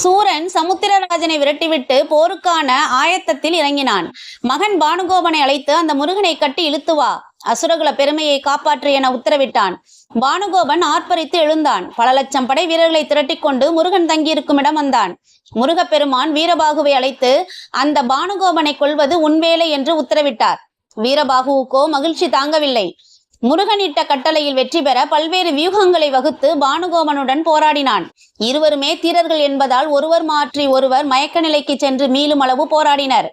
சூரன் சமுத்திரராஜனை விரட்டிவிட்டு போருக்கான ஆயத்தத்தில் இறங்கினான். மகன் பானுகோபனை அழைத்து அந்த முருகனை கட்டி இழுத்து வா அசுரகுல பெருமையை காப்பாற்று என உத்தரவிட்டான். பானுகோபன் ஆர்ப்பரித்து எழுந்தான். பல லட்சம் படை வீரர்களை திரட்டிக்கொண்டு முருகன் தங்கியிருக்கும் இடம் வந்தான். முருகப்பெருமான் வீரபாகுவை அழைத்து அந்த பானுகோபனை கொள்வது உன் வேலை என்று உத்தரவிட்டார். வீரபாகுவுக்கோ மகிழ்ச்சி தாங்கவில்லை. முருகனிட்ட கட்டளையில் வெற்றி பெற பல்வேறு வியூகங்களை வகுத்து பானுகோபனுடன் போராடினான். இருவருமே தீரர்கள் என்பதால் ஒருவர் மாற்றி ஒருவர் மயக்க நிலைக்கு சென்று மீளும் அளவு போராடினர்.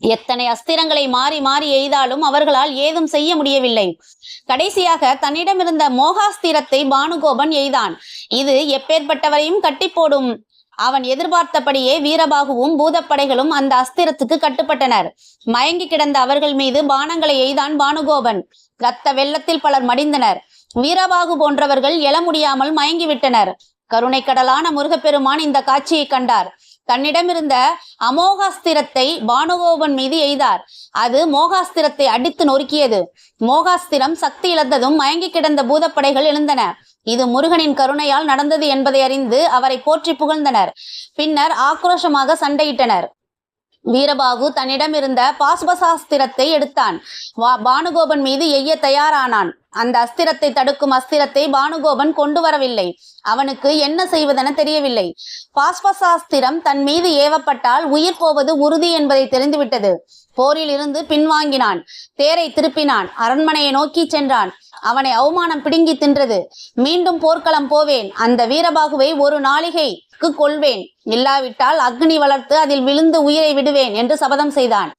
எத்தனை அஸ்திரங்களை மாறி மாறி எய்தாலும் அவர்களால் ஏதும் செய்ய முடியவில்லை. கடைசியாக தன்னிடமிருந்த மோகாஸ்திரத்தை பானுகோபன் எய்தான். இது எப்பேற்பட்டவரையும் கட்டி போடும் அவன் எதிர்பார்த்தபடியே வீரபாகுவும் பூதப்படைகளும் அந்த அஸ்திரத்துக்கு கட்டுப்பட்டனர். மயங்கி கிடந்த அவர்கள் மீது பானங்களை எய்தான் பானுகோபன். ரத்த வெள்ளத்தில் பலர் மடிந்தனர். வீரபாகு போன்றவர்கள் எழ முடியாமல் மயங்கிவிட்டனர். கருணை கடலான முருகப்பெருமான் இந்த காட்சியை கண்டார். தன்னிடமிருந்த அமோகாஸ்திரத்தை பானுகோபன் மீது எய்தார். அது மோகாஸ்திரத்தை அடித்து நொறுக்கியது. மோகாஸ்திரம் சக்தி இழந்ததும் மயங்கி கிடந்த பூதப்படைகள் எழுந்தன. இது முருகனின் கருணையால் நடந்தது என்பதை அறிந்து அவரை போற்றி புகழ்ந்தனர். பின்னர் ஆக்ரோஷமாக சண்டையிட்டனர். வீரபாகு தன்னிடமிருந்த பாஸ்பசாஸ்திரத்தை எடுத்தான். வா- பானுகோபன் மீது எய்ய தயாரானான். அந்த அஸ்திரத்தை தடுக்கும் அஸ்திரத்தை பானுகோபன் கொண்டு வரவில்லை அவனுக்கு என்ன செய்வதென தெரியவில்லை. பாஸ்பசாஸ்திரம் தன் மீது ஏவப்பட்டால் உயிர் போவது உறுதி என்பதை தெரிந்துவிட்டது. போரில் இருந்து பின்வாங்கினான். தேரை திருப்பினான். அரண்மனையை நோக்கி சென்றான். அவனை அவமானம் பிடுங்கி தின்றது. மீண்டும் போர்க்களம் போவேன். அந்த வீரபாகுவை ஒரு நாளிகைக்கு கொள்வேன். இல்லாவிட்டால் அக்னி வளர்த்து அதில் விழுந்து உயிரை விடுவேன் என்று சபதம் செய்தான்.